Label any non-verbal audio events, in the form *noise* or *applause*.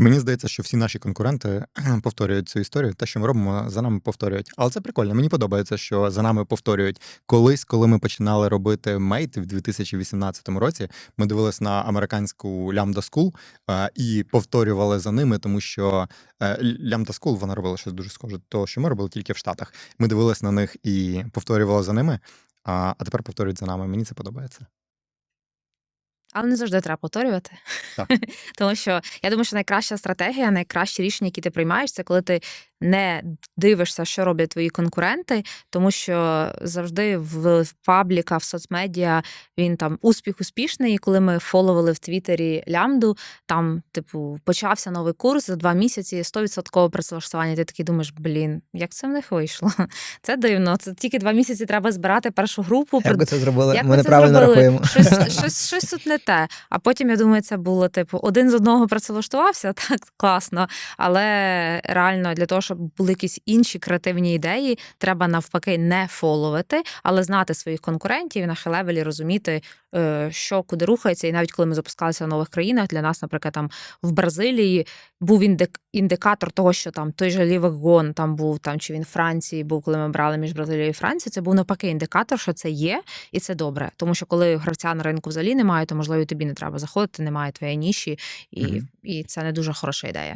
Мені здається, що всі наші конкуренти *clears throat* повторюють цю історію. Те, що ми робимо, за нами повторюють. Але це прикольно. Мені подобається, що за нами повторюють. Колись, коли ми починали робити мейт в 2018 році, ми дивились на американську Lambda School е, і повторювали за ними, тому що е, Lambda School вона робила щось дуже схоже того, що ми робили тільки в Штатах. Ми дивились на них і повторювали за ними. А тепер повторюють за нами. Мені це подобається. Але не завжди треба повторювати. Так. *laughs* Тому що я думаю, що найкраща стратегія, найкраще рішення, які ти приймаєш, це коли ти не дивишся, що роблять твої конкуренти, тому що завжди в пабліка, в соцмедіа він там успіх успішний. І коли ми фоловили в Твіттері лямду, там, типу, почався новий курс за два місяці, 100% працевлаштування. Ти такий думаєш, блін, як це в них вийшло? *laughs* Це дивно. Це тільки два місяці треба збирати першу групу. Як ви це зробили? Як Ми це неправильно зробили? рахуємо. Щось, *laughs* щось, щось тут не те. А потім я думаю, це було типу один з одного працевлаштувався, *laughs* так класно. Але реально для того, щоб були якісь інші креативні ідеї, треба навпаки не фоловити, але знати своїх конкурентів і на хелевелі розуміти, е, що куди рухається. І навіть коли ми запускалися в нових країнах, для нас, наприклад, там в Бразилії був індик- індикатор того, що там той же Лівик Гон там був, там чи він в Франції був, коли ми брали між Бразилією і Францією. Це був навпаки індикатор, що це є, і це добре. Тому що коли гравця на ринку взагалі немає, то можливо і тобі не треба заходити, немає твоєї ніші, і, Мгм. і це не дуже хороша ідея.